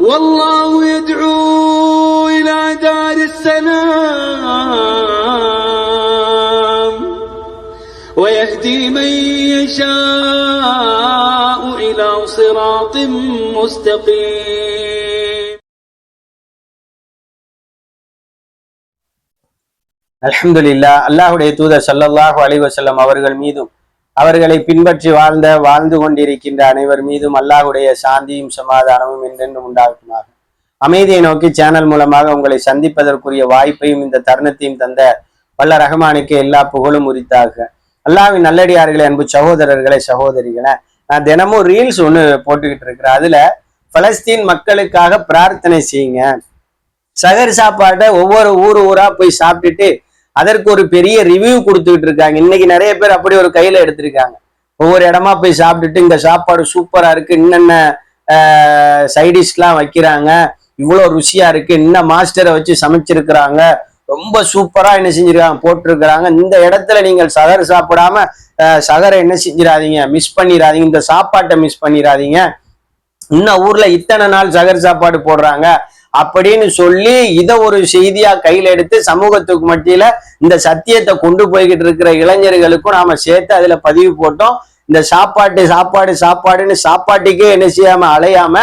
والله يدعو إلى دار السلام ويهدي من يشاء إلى صراط مستقيم அல்ஹம்துலில்லா அல்லாஹுடைய தூதர் ஸல்லல்லாஹு அலைஹி வஸல்லம் அவர்கள் மீதும் அவர்களை பின்பற்றி வாழ்ந்த வாழ்ந்து கொண்டிருக்கின்ற அனைவர் மீதும் அல்லாஹுடைய சாந்தியும் சமாதானமும் என்றென்றும் உண்டாகுமாக. அமைதியை நோக்கி சேனல் மூலமாக உங்களை சந்திப்பதற்குரிய வாய்ப்பையும் இந்த தருணத்தையும் தந்த வல்ல ரஹ்மானுக்கு எல்லா புகழும் உரித்தாக. அல்லாஹ்வின் நல்லடியார்களே அன்பு சகோதரர்களே சகோதரிகளே நான் தினமும் ரீல்ஸ் ஒன்று போட்டுக்கிட்டு இருக்கிறேன். அதுல பலஸ்தீன் மக்களுக்காக பிரார்த்தனை செய்யுங்க. சகர் சாப்பாட்டை ஒவ்வொரு ஊர் ஊரா போய் சாப்பிட்டுட்டு அதற்கு ஒரு பெரிய ரிவ்யூ கொடுத்துக்கிட்டு இருக்காங்க. இன்னைக்கு நிறைய பேர் அப்படி ஒரு கையில எடுத்திருக்காங்க. ஒவ்வொரு இடமா போய் சாப்பிட்டுட்டு இந்த சாப்பாடு சூப்பரா இருக்கு என்னென்ன சைடிஷ்லாம் வைக்கிறாங்க இவ்வளோ ருசியா இருக்கு இன்ன மாஸ்டரை வச்சு சமைச்சிருக்கிறாங்க ரொம்ப சூப்பரா என்ன செஞ்சிருக்காங்க போட்டிருக்கிறாங்க. இந்த இடத்துல நீங்கள் சகர் சாப்பிடாம சகரை என்ன செஞ்சிடாதீங்க மிஸ் பண்ணிடாதீங்க இந்த சாப்பாட்டை மிஸ் பண்ணிடாதீங்க இன்னும் ஊர்ல இத்தனை நாள் சகர் சாப்பாடு போடுறாங்க. அப்படின்னு சொல்லி இதை ஒரு செய்தியா கையில எடுத்து சமூகத்துக்கு மத்தியில இந்த சத்தியத்தை கொண்டு போய்கிட்டு இருக்கிற இளைஞர்களுக்கும் நாம சேர்த்து அதுல பதிவு போட்டோம். இந்த சாப்பாட்டு சாப்பாடு சாப்பாடுன்னு சாப்பாட்டுக்கே என்ன செய்யாம அலையாம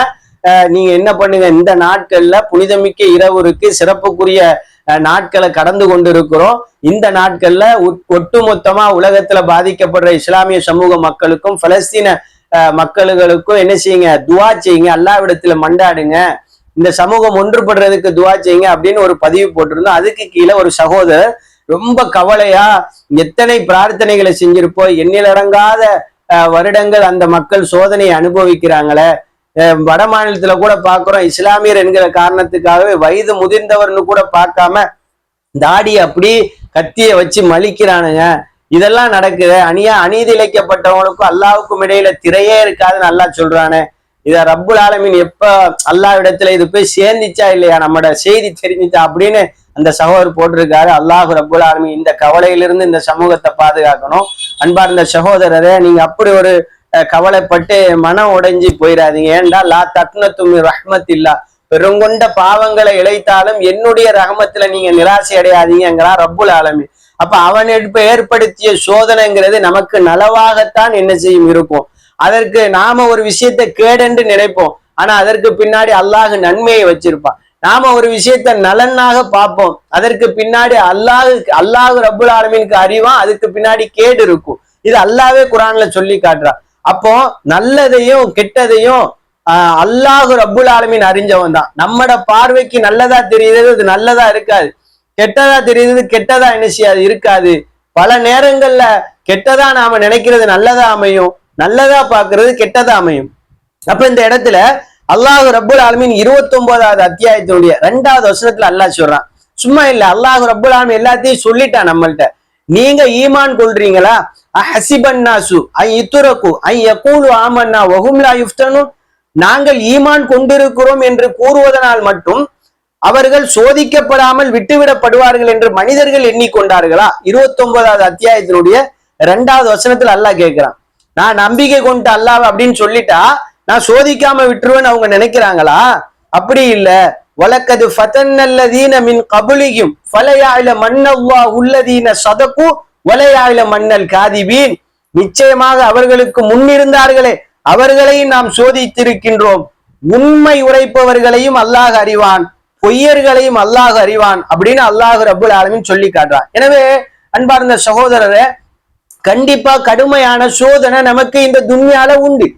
நீங்க என்ன பண்ணுங்க இந்த நாட்கள்ல புனிதமிக்க இரவு இருக்கு சிறப்புக்குரிய நாட்களை கடந்து கொண்டு இருக்கிறோம் இந்த நாட்கள்ல ஒட்டுமொத்தமா உலகத்துல பாதிக்கப்படுற இஸ்லாமிய சமூக மக்களுக்கும் பலஸ்தீன மக்களுக்கும் என்ன செய்யுங்க துவா செய்யுங்க அல்லாவிடத்துல மண்டாடுங்க இந்த சமூகம் ஒன்றுபடுறதுக்கு துவா செய்யுங்க அப்படின்னு ஒரு பதிவு போட்டிருந்தோம். அதுக்கு கீழே ஒரு சகோதரர் ரொம்ப கவலையா எத்தனை பிரார்த்தனைகளை செஞ்சிருப்போம் எண்ணிலடங்காத வருடங்கள் அந்த மக்கள் சோதனையை அனுபவிக்கிறாங்களே. வட மாநிலத்துல கூட பாக்குறோம் இஸ்லாமியர் என்கிற காரணத்துக்காகவே வயது முதிர்ந்தவர்னு கூட பார்க்காம தாடி அப்படி கத்திய வச்சு மலிக்கிறானுங்க. இதெல்லாம் நடக்குது. அணியா அநீதி இழைக்கப்பட்டவங்களுக்கும் அல்லாவுக்கும் இடையில திரையே இருக்காதுன்னு நல்லா சொல்றானே. இத ரப்புல் ஆலமீன் எப்ப அல்லாஹ் இடத்துல இது போய் சேர்ந்துச்சா இல்லையா? நம்மட செய்தி தெரிஞ்சுச்சா அப்படின்னு அந்த சகோதரர் போட்டிருக்காரு. அல்லாஹ் ரப்புல் ஆலமி இந்த கவலையிலிருந்து இந்த சமூகத்தை பாதுகாக்கணும். அன்பார்ந்த சகோதரரே நீங்க அப்படி ஒரு கவலைப்பட்டு மனம் உடைஞ்சு போயிடாதீங்க ஏன்டா லா தத்னத்துமி ரஹ்மத்தில்லா. பெருங்கொண்ட பாவங்களை இழைத்தாலும் என்னுடைய ரகமத்துல நீங்க நிராசை அடையாதீங்கிறா ரப்புல் ஆலமீன். அப்ப அவன் ஏற்படுத்திய சோதனைங்கிறது நமக்கு நலவாகத்தான் என்ன செய்யும் இருக்கும். அதற்கு நாம ஒரு விஷயத்தை கேடென்று நினைப்போம். ஆனா அதற்கு பின்னாடி அல்லாஹ் நன்மையை வச்சிருப்பான். நாம ஒரு விஷயத்த நலனாக பார்ப்போம். அதற்கு பின்னாடி அல்லாஹு அல்லாஹு ரபுல் ஆலமீனுக்கு அறிவான். அதுக்கு பின்னாடி கேடு இருக்கும். இது அல்லாவே குரான்ல சொல்லி காட்டுறான் அப்போ நல்லதையும் கெட்டதையும் ஆஹ் அல்லாஹு ரபுல் ஆலமீன் அறிஞ்சவன் தான். நம்மட பார்வைக்கு நல்லதா தெரியுது அது நல்லதா இருக்காது. கெட்டதா தெரியுது கெட்டதா என்ன செய்யாது இருக்காது. பல நேரங்கள்ல கெட்டதா நாம நினைக்கிறது நல்லதா அமையும். நல்லதா பாக்குறது கெட்டதா அமையும். அப்ப இந்த இடத்துல அல்லாஹு ரபுல் ஆலமின் இருபத்தி ஒன்பதாவது அத்தியாயத்தினுடைய ரெண்டாவது வசனத்துல அல்லாஹ் சொல்றான். சும்மா இல்ல அல்லாஹு ரபுல் ஆலமி எல்லாத்தையும் சொல்லிட்டான் நம்மள்ட்ட. நீங்க ஈமான் கொள்றீங்களா? ஹசிபன்னாசு ஐ இத்துரக்கு ஐ யகூலு ஆமன்னா வஹும் லா நாங்கள் ஈமான் கொண்டிருக்கிறோம் என்று கூறுவதனால் மட்டும் அவர்கள் சோதிக்கப்படாமல் விட்டுவிடப்படுவார்கள் என்று மனிதர்கள் எண்ணிக்கொண்டார்களா? இருபத்தி ஒன்பதாவது அத்தியாயத்தினுடைய இரண்டாவது வசனத்தில் அல்லாஹ் கேட்கிறான். நான் நம்பிக்கை கொண்டு அல்லாஹ் அப்படின்னு சொல்லிட்டா நான் சோதிக்காம விட்டுருவேன்னு அவங்க நினைக்கிறாங்களா? அப்படி இல்ல. வழக்கது ஃபதன்னல்லதீன மின் கபுலியும் ஃபலையாயில மன்னவ்வா உள்ளதீன சதக்கு வலையாயில மன்னல் காதிபீன். நிச்சயமாக அவர்களுக்கு முன்னிருந்தார்களே அவர்களையும் நாம் சோதித்திருக்கின்றோம். உண்மை உரைப்பவர்களையும் அல்லாஹ் அறிவான் பொய்யர்களையும் அல்லாஹ் அறிவான் அப்படின்னு அல்லாஹ் ரபுல் ஆலமின் சொல்லி காட்டுறான். எனவே அன்பார்ந்த சகோதரரை கண்டிப்பா கடுமையான சோதனை நமக்கு இந்த துன்யால உண்டு.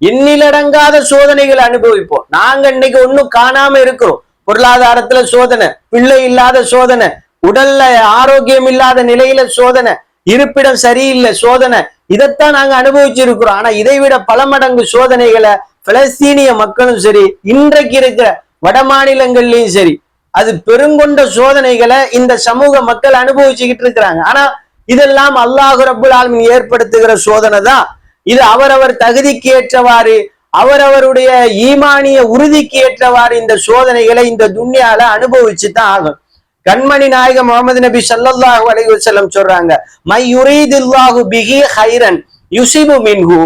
எண்ணிலடங்காத சோதனைகளை அனுபவிப்போம். நாங்க இன்னைக்கு ஒன்னும் காணாம இருக்கிறோம். பொருளாதாரத்துல சோதனை பிள்ளை இல்லாத சோதனை உடல்ல ஆரோக்கியம் இல்லாத நிலையில சோதனை இருப்பிடம் சரியில்லை சோதனை இதைத்தான் நாங்க அனுபவிச்சிருக்கிறோம். ஆனா இதை விட பல மடங்கு சோதனைகளை பலஸ்தீனிய மக்களும் சரி இன்றைக்கு இருக்கிற வட மாநிலங்கள்லயும் சரி அது பெருங்கொண்ட சோதனைகளை இந்த சமூக மக்கள் அனுபவிச்சுக்கிட்டு இருக்கிறாங்க. ஆனா இதெல்லாம் அல்லாஹு ரபுல் ஆலமின் ஏற்படுத்துகிற சோதனை தான். இது அவரவர் தகுதிக்கு ஏற்றவாறு அவரவருடைய ஈமானிய உறுதிக்கு ஏற்றவாறு இந்த சோதனைகளை இந்த துன்யால அனுபவிச்சு தான் ஆகும். கண்மணி நாயகம் முகமது நபி ஸல்லல்லாஹு அலைஹி வசல்லம் சொல்றாங்க மை யுரீதுல்லாஹு பிஹி ஹைரன் யுசிபு மின்ஹு.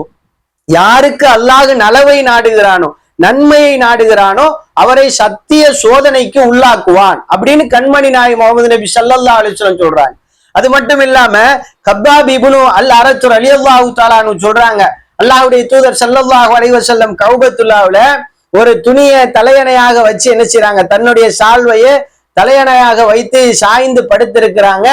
யாருக்கு அல்லாஹு நலவை நாடுகிறானோ நன்மையை நாடுகிறானோ அவரை சத்திய சோதனைக்கு உள்ளாக்குவான் அப்படின்னு கண்மணி நாயகம் முகமது நபி சல்லல்லா அலிஸ்லம் சொல்றாங்க. அது மட்டும் இல்லாம கப்பாப் பிபுனு அல் அரத்துர் அலி அல்லாஹு தாலான்னு சொல்றாங்க. அல்லாஹுடைய தூதர் ஸல்லல்லாஹு அலைஹி செல்லம் கௌபத்துல்லாவுல ஒரு துணியை தலையணையாக வச்சு என்ன செய்யறாங்க தன்னுடைய சால்வையை தலையணையாக வைத்து சாய்ந்து படுத்திருக்கிறாங்க.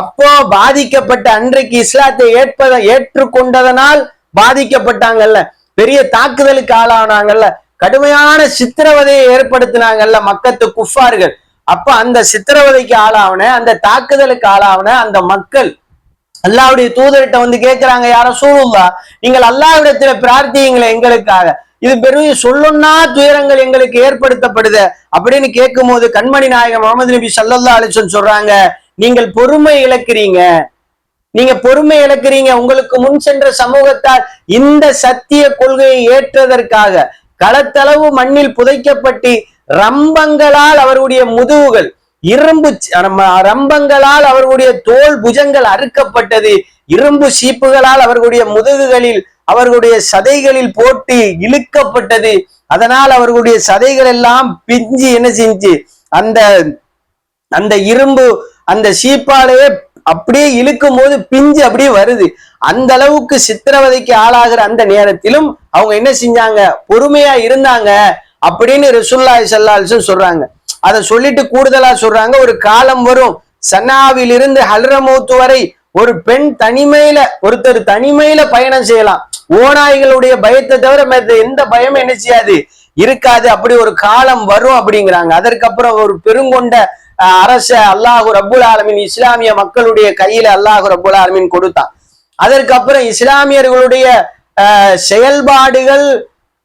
அப்போ பாதிக்கப்பட்ட அன்றைக்கு இஸ்லாத்தை ஏற்பத ஏற்றுக்கொண்டதனால் பாதிக்கப்பட்டாங்கல்ல. பெரிய தாக்குதலுக்கு ஆளானாங்கல்ல. கடுமையான சித்திரவதையை ஏற்படுத்தினாங்கல்ல மக்கத்து குஃபார்கள். அப்ப அந்த சித்திரவதைக்கு ஆளாவன அந்த தாக்குதலுக்கு ஆளாவன அந்த மக்கள். அல்லாவுடைய தூதர்கிட்ட வந்து கேட்கிறாங்க யார சூழல்லா நீங்கள் அல்லாவிடத்துல பிரார்த்தியுங்களே எங்களுக்காக. இது பெரிய சொல்லுன்னா துயரங்கள் எங்களுக்கு ஏற்படுத்தப்படுது. அப்படின்னு கேட்கும் போது கண்மணி நாயகம் முகமது நபி சல்லல்லா அலிசன் சொல்றாங்க நீங்கள் பொறுமை இழக்கிறீங்க. நீங்க பொறுமை இழக்கிறீங்க. உங்களுக்கு முன் சென்ற சமூகத்தார் இந்த சத்திய கொள்கையை ஏற்றதற்காக களத்தளவு மண்ணில் புதைக்கப்பட்டு ரம்பங்களால் அவருடைய முதுகுகள் இரும்பு நம்ம ரம்பங்களால் அவர்களுடைய தோல் புஜங்கள் அறுக்கப்பட்டது. இரும்பு சீப்புகளால் அவர்களுடைய முதுகுகளில் அவர்களுடைய சதைகளில் போட்டு இழுக்கப்பட்டது. அதனால் அவர்களுடைய சதைகள் எல்லாம் பிஞ்சு என்ன செஞ்சு அந்த அந்த இரும்பு அந்த சீப்பாலேயே அப்படியே இழுக்கும் போது பிஞ்சு அப்படியே வருது. அந்த அளவுக்கு சித்திரவதைக்கு ஆளாகிற அந்த நேரத்திலும் அவங்க என்ன செஞ்சாங்க? பொறுமையா இருந்தாங்க. அப்படின்னு ரசுல்லா சல்லால்சன் சொல்றாங்க. அதை சொல்லிட்டு கூடுதலா சொல்றாங்க ஒரு காலம் வரும். சன்னாவிலிருந்து ஹல்ரமௌத்து வரை ஒரு பெண் தனிமையில ஒருத்தர் தனிமையில பயணம் செய்யலாம். ஓநாய்களுடைய பயத்தை தவிர எந்த பயமும் என்ன செய்யாது? இருக்காது. அப்படி ஒரு காலம் வரும் அப்படிங்கிறாங்க. அதற்கப்புறம் ஒரு பெருங்கொண்ட அஹ், அரச அல்லாஹு அபுல் ஆலமின் இஸ்லாமிய மக்களுடைய கையில அல்லாஹு ரப்புல் ஆலமின் கொடுத்தான். அதற்கப்புறம் இஸ்லாமியர்களுடைய அஹ், செயல்பாடுகள்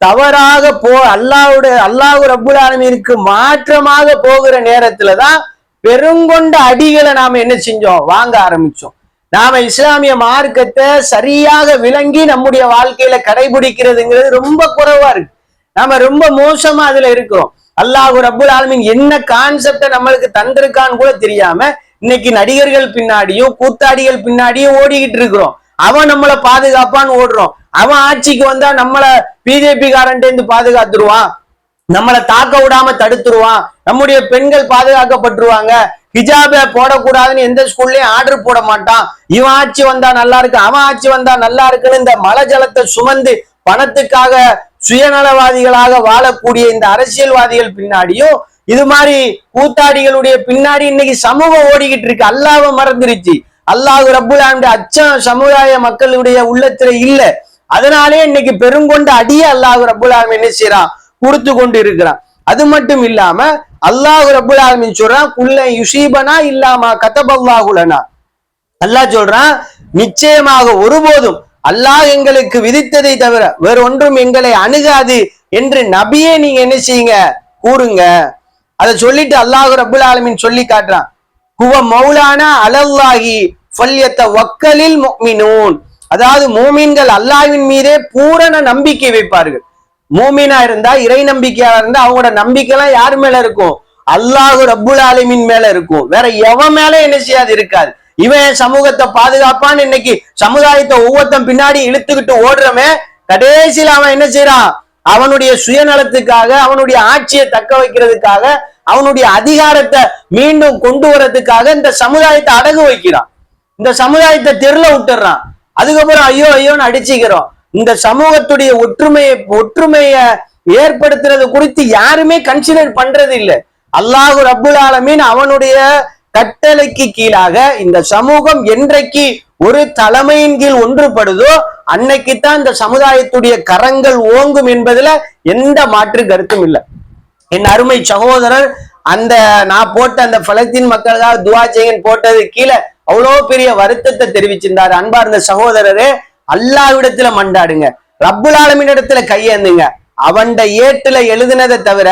தவறாக போ அல்லாவுடைய அல்லாஹு ரப்புல் ஆலமீனுக்கு மாற்றமாக போகிற நேரத்துல தான் பெருங்கொண்ட அடிகளை நாம என்ன செஞ்சோம்? வாங்க ஆரம்பிச்சோம். நாம இஸ்லாமிய மார்க்கத்தை சரியாக விளங்கி நம்முடைய வாழ்க்கையில கடைபிடிக்கிறதுங்கிறது ரொம்ப குறைவா இருக்கு. நாம ரொம்ப மோசமா அதுல இருக்கிறோம். அல்லாஹு ரபுல் ஆலமின் என்ன கான்செப்டை நம்மளுக்கு தந்திருக்கான்னு கூட தெரியாம இன்னைக்கு நடிகர்கள் பின்னாடியும் கூத்தாடிகள் பின்னாடியும் ஓடிக்கிட்டு இருக்கிறோம். அவன் நம்மளை பாதுகாப்பான்னு ஓடுறோம். அவன் ஆட்சிக்கு வந்தா நம்மள பிஜேபி காரன்ட்டு பாதுகாத்துருவான். நம்மளை தாக்க விடாம தடுத்துருவான். நம்முடைய பெண்கள் பாதுகாக்கப்பட்டுருவாங்க. ஹிஜாப போடக்கூடாதுன்னு எந்த ஸ்கூல்லயும் ஆர்டர் போட மாட்டான். இவன் ஆட்சி வந்தா நல்லா இருக்கு அவன் ஆட்சி வந்தா நல்லா இருக்குன்னு இந்த மலை ஜலத்தை சுமந்து பணத்துக்காக சுயநலவாதிகளாக வாழக்கூடிய இந்த அரசியல்வாதிகள் பின்னாடியும் இது மாதிரி கூத்தாடிகளுடைய பின்னாடி இன்னைக்கு சமூகம் ஓடிக்கிட்டு இருக்கு. அல்லாவ மறந்துருச்சு. அல்லாஹ் ரப்புல் அச்சம் சமுதாய மக்களுடைய உள்ளத்துல இல்ல. அதனாலே இன்னைக்கு பெருங்கொண்ட அடிய அல்லாஹு ரபுல் ஆலமின் என்ன செய்யறான் கொடுத்து கொண்டு இருக்கிறான். அது மட்டும் இல்லாம அல்லாஹு ரபுல் ஆலமின் சொல்றான் குல்ல யுஷீபனா இல்லாமா கதபல்லாஹுலனா அல்லாஹ் சொல்றான் நிச்சயமாக ஒருபோதும் அல்லாஹ் எங்களுக்கு விதித்ததை தவிர வேற ஒன்றும் எங்களை அணுகாது என்று நபியே நீங்க என்ன செய்யுங்க? கூறுங்க. அதை சொல்லிட்டு அல்லாஹு ரபுல் ஆலமின் சொல்லி காட்டுறான். குவ மௌலானா அலல்லாஹி ஃபல்யத்த வக்கலில் முஃமினூன் அதாவது மூமீன்கள் அல்லாவின் மீதே பூரண நம்பிக்கை வைப்பார்கள். மூமினா இருந்தா இறை நம்பிக்கையா இருந்தா அவங்களோட நம்பிக்கைலாம் யார் மேல இருக்கும்? அல்லாஹு ரப்புல் ஆலமின் மேல இருக்கும். வேற எவன் மேல என்ன செய்யாது இருக்காது. இவன் சமூகத்தை பாதுகாப்பான்னு இன்னைக்கு சமுதாயத்தை ஒவ்வொருத்தன் பின்னாடி இழுத்துக்கிட்டு ஓடுறவன் கடைசியில அவன் என்ன செய்யறான் அவனுடைய சுயநலத்துக்காக அவனுடைய ஆட்சியை தக்க வைக்கிறதுக்காக அவனுடைய அதிகாரத்தை மீண்டும் கொண்டு வரதுக்காக இந்த சமுதாயத்தை அடகு வைக்கிறான். இந்த சமுதாயத்தை தெருல விட்டுறான். அதுக்கப்புறம் ஐயோ ஐயோன்னு அடிச்சுக்கிறோம். இந்த சமூகத்துடைய ஒற்றுமையை ஒற்றுமைய ஏற்படுத்துறது குறித்து யாருமே கன்சிடர் பண்றது இல்ல அல்லாஹு ரபுல் ஆலமீன் அவனுடைய கட்டளைக்கு கீழாக இந்த சமூகம் என்றைக்கு ஒரு தலைமையின் கீழ் ஒன்றுபடுதோ அன்னைக்குத்தான் இந்த சமுதாயத்துடைய கரங்கள் ஓங்கும் என்பதுல எந்த மாற்று கருத்தும் இல்லை. என் அருமை சகோதரர் அந்த நான் போட்ட அந்த பலத்தின் மக்களுக்காக துவா போட்டது கீழே அவ்வளோ பெரிய வருத்தத்தை தெரிவிச்சிருந்தாரு அன்பார்ந்த சகோதரரே அல்லாவிடத்துல மண்டாடுங்க. ரப்புல் ஆலமீன் இடத்துல கையேந்துங்க. அவன்ட ஏட்டுல எழுதுனதை தவிர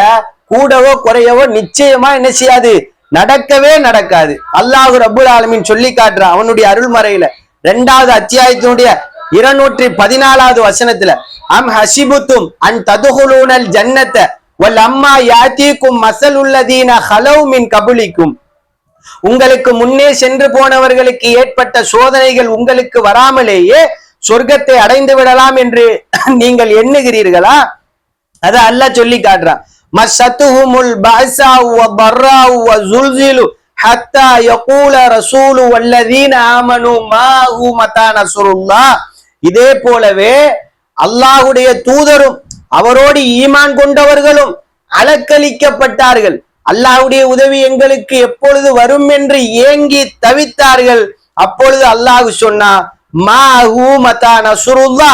கூடவோ குறையவோ நிச்சயமா என்ன செய்யாது? நடக்கவே நடக்காது. அல்லாஹு ரபுல் ஆலமின் சொல்லி காட்டுறான் அவனுடைய அருள்மறையில ரெண்டாவது அத்தியாயத்தினுடைய இருநூற்றி பதினாலாவது வசனத்துல அம் ஹசிபுத்தும் அன் ததுகுலூனல் ஜன்னத்தை வல் அம்மா யாத்தீக்கும் மசல் உள்ளதீன ஹலவு மின் கபுலிக்கும். உங்களுக்கு முன்னே சென்று போனவர்களுக்கு ஏற்பட்ட சோதனைகள் உங்களுக்கு வராமலேயே சொர்க்கத்தை அடைந்து விடலாம் என்று நீங்கள் எண்ணுகிறீர்களா? அத அல்லாஹ் சொல்லி காட்டுறான். மஸ்ஸத்துஹுமுல் வ வ ஹத்தா யகூல ரசூலு வல்லதீன ஆமனு மாஹு மதா நசுருல்லா. இதே போலவே அல்லாஹுடைய தூதரும் அவரோடு ஈமான் கொண்டவர்களும் அலக்களிக்கப்பட்டார்கள் அல்லாஹுடைய உதவி எங்களுக்கு எப்பொழுது வரும் என்று ஏங்கி தவித்தார்கள். அப்பொழுது அல்லாஹு சொன்னா மாஹு மதா நஸ்ருல்லா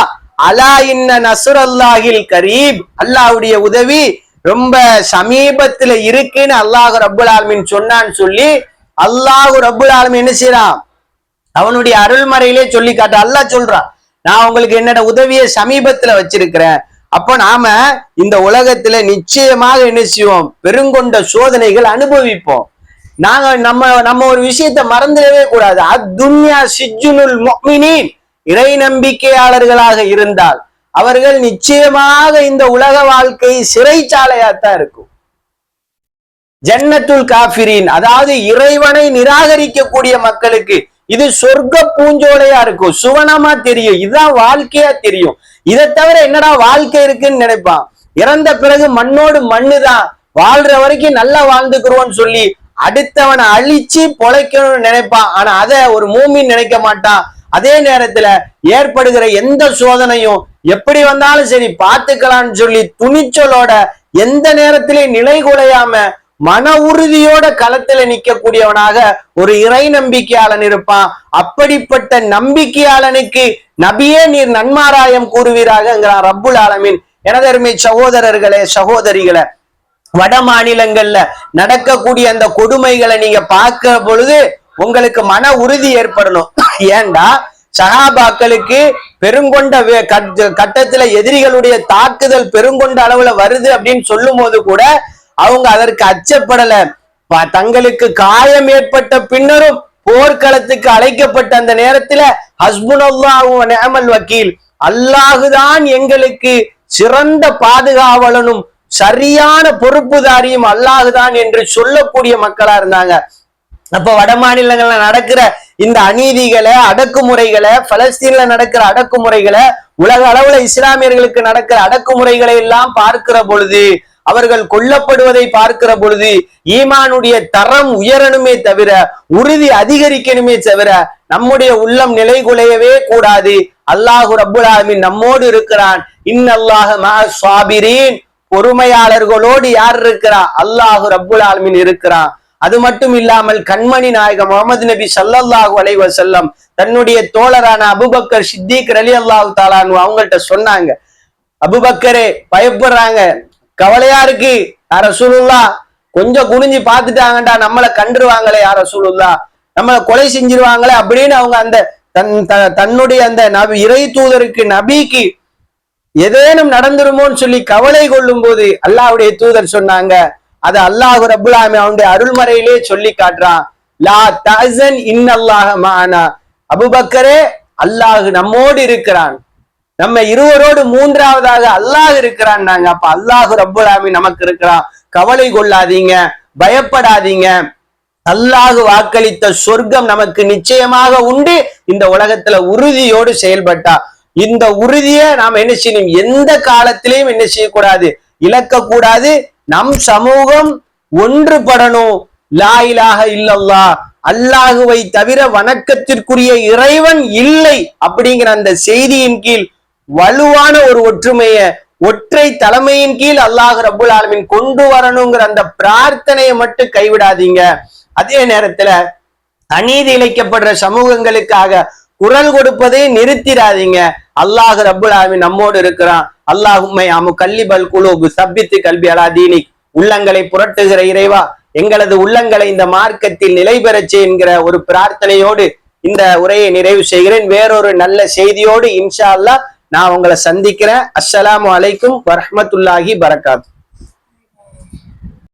அலா இன்ன நசுரல்லாஹில் கரீப் அல்லாஹுடைய உதவி ரொம்ப சமீபத்துல இருக்குன்னு அல்லாஹு ரபுல் ஆலமின் சொன்னான்னு சொல்லி அல்லாஹு ரபுல் ஆலமீன் என்ன செய்யறான் அவனுடைய அருள்மறையிலே சொல்லி காட்ட அல்லாஹ் சொல்றான் நான் உங்களுக்கு என்னோட உதவியை சமீபத்துல வச்சிருக்கிறேன். அப்ப நாம இந்த உலகத்துல நிச்சயமாக என்ன செய்வோம்? பெருங்கொண்ட சோதனைகள் அனுபவிப்போம். நாங்க நம்ம நம்ம ஒரு விஷயத்தை மறந்துடவே கூடாது. அத்துன்யா சிஜுனுல் முஃமினீன் இறை நம்பிக்கையாளர்களாக இருந்தால் அவர்கள் நிச்சயமாக இந்த உலக வாழ்க்கை சிறைச்சாலையாத்தான் இருக்கும். ஜன்னத்துல் காஃபிரின் அதாவது இறைவனை நிராகரிக்கக்கூடிய மக்களுக்கு இது சொர்க்க பூஞ்சோலையா இருக்கும். சுவனமா தெரியும். இதுதான் வாழ்க்கையா தெரியும். இதை தவிர என்னடா வாழ்க்கை இருக்குன்னு நினைப்பான். இறந்த பிறகு மண்ணோடு தான் வாழ்ற வரைக்கும் நல்லா வாழ்ந்துக்கிறோம்னு சொல்லி அடுத்தவனை அழிச்சு பொழைக்கணும்னு நினைப்பான். ஆனா அதை ஒரு மூமின் நினைக்க மாட்டான். அதே நேரத்துல ஏற்படுகிற எந்த சோதனையும் எப்படி வந்தாலும் சரி பார்த்துக்கலாம்னு சொல்லி துணிச்சலோட எந்த நேரத்திலையும் நிலை குலையாம மன உறுதியோட களத்துல நிக்கக்கூடியவனாக ஒரு இறை நம்பிக்கையாளன் இருப்பான். அப்படிப்பட்ட நம்பிக்கையாளனுக்கு நபியே நீர் நன்மாராயம் கூறுவீராகங்கிறான் ரப்புல் ஆலமீன். எனதருமை சகோதரர்களே சகோதரிகளை வட மாநிலங்கள்ல நடக்கக்கூடிய அந்த கொடுமைகளை நீங்க பார்க்கிற பொழுது உங்களுக்கு மன உறுதி ஏற்படணும். ஏண்டா? சகாபாக்களுக்கு பெருங்கொண்ட கட்டத்துல எதிரிகளுடைய தாக்குதல் பெருங்கொண்ட அளவுல வருது அப்படின்னு சொல்லும் போது கூட அவங்க அதற்கு அச்சப்படல. தங்களுக்கு காயம் ஏற்பட்ட பின்னரும் போர்க்களத்துக்கு அழைக்கப்பட்ட அந்த நேரத்துல ஹஸ்புனல்லாஹு நேமல் வக்கீல் அல்லாஹுதான் எங்களுக்கு சிறந்த பாதுகாவலனும் சரியான பொறுப்புதாரியும் அல்லாஹுதான் என்று சொல்லக்கூடிய மக்களா இருந்தாங்க. அப்ப வட மாநிலங்கள்ல நடக்கிற இந்த அநீதிகளை அடக்குமுறைகளை பலஸ்தீன்ல நடக்கிற அடக்குமுறைகளை உலக அளவுல இஸ்லாமியர்களுக்கு நடக்கிற அடக்குமுறைகளை எல்லாம் பார்க்கிற பொழுது அவர்கள் கொல்லப்படுவதை பார்க்கிற பொழுது ஈமானுடைய தரம் உயரணுமே தவிர உறுதி அதிகரிக்கணுமே தவிர நம்முடைய உள்ளம் நிலை குலையவே கூடாது. அல்லாஹு ரப்புல் நம்மோடு இருக்கிறான். இன்னல்லாஹ மஅ பொறுமையாளர்களோடு யார் இருக்கிறா? அல்லாஹு ரப்புல் இருக்கிறான். அது மட்டும் இல்லாமல் கண்மணி நாயகம் முகமது நபி ஸல்லல்லாஹு அலைஹி செல்லம் தன்னுடைய தோழரான அபுபக்கர் சித்திக் ரலி அல்லாஹு தாலானு அவங்கள்ட்ட சொன்னாங்க. அபுபக்கரே பயப்படுறாங்க. கவலையா இருக்கு. யார சூழல்லா கொஞ்சம் குனிஞ்சு பார்த்துட்டாங்கடா நம்மளை கண்டுருவாங்களே யார சூழல்லா நம்மளை கொலை செஞ்சிருவாங்களே அப்படின்னு அவங்க அந்த தன் த- தன்னுடைய அந்த நபி இறை தூதருக்கு நபிக்கு ஏதேனும் நடந்துருமோன்னு சொல்லி கவலை கொள்ளும் போது அல்லாஹுடைய தூதர் சொன்னாங்க. அது அல்லாஹு அபுல்லாமி அவனுடைய அருள்மறையிலே சொல்லி காட்டுறான். லா தஹசன் இன்னல்லாஹ மானா. அபுபக்கரே அல்லாஹு நம்மோடு இருக்கிறான். நம்ம இருவரோடு மூன்றாவதாக அல்லாஹ் இருக்கிறான் நாங்க அப்ப அல்லாஹ் ரப்புல் நமக்கு இருக்கிறான். கவலை கொள்ளாதீங்க பயப்படாதீங்க. அல்லாஹ் வாக்களித்த சொர்க்கம் நமக்கு நிச்சயமாக உண்டு. இந்த உலகத்துல உறுதியோடு செயல்பட்டா. இந்த உறுதியை நாம் என்ன செய்யணும்? எந்த காலத்திலையும் என்ன செய்யக்கூடாது? இழக்கக்கூடாது. நம் சமூகம் ஒன்றுபடணும். லா இல்லல்லா அல்லாஹுவை தவிர வணக்கத்திற்குரிய இறைவன் இல்லை. அப்படிங்கிற அந்த செய்தியின் கீழ் வலுவான ஒரு ஒற்றுமைய ஒற்றை தலைமையின் கீழ் அல்லாஹ் ரபுல் ஆலமின் கொண்டு வரணுங்கிற அந்த பிரார்த்தனையை மட்டும் கைவிடாதீங்க. அதே நேரத்துல அநீதி இழைக்கப்படுற சமூகங்களுக்காக குரல் கொடுப்பதை நிறுத்திடாதீங்க. அல்லாஹ் ரபுல் ஆலமின் நம்மோடு இருக்கிறான். அல்லாஹும்மை அமு கல்லிபல் குலூபு சப்பித்து கல்வி அலாதீனி உள்ளங்களை புரட்டுகிற இறைவா எங்களது உள்ளங்களை இந்த மார்க்கத்தில் நிலை பெறச் என்கிற ஒரு பிரார்த்தனையோடு இந்த உரையை நிறைவு செய்கிறேன். வேறொரு நல்ல செய்தியோடு இன்ஷா அல்லாஹ் நான் உங்களை சந்திக்கிறேன். அஸ்ஸலாமு அலைக்கும் வரஹ்மத்துல்லாஹி பரகாத்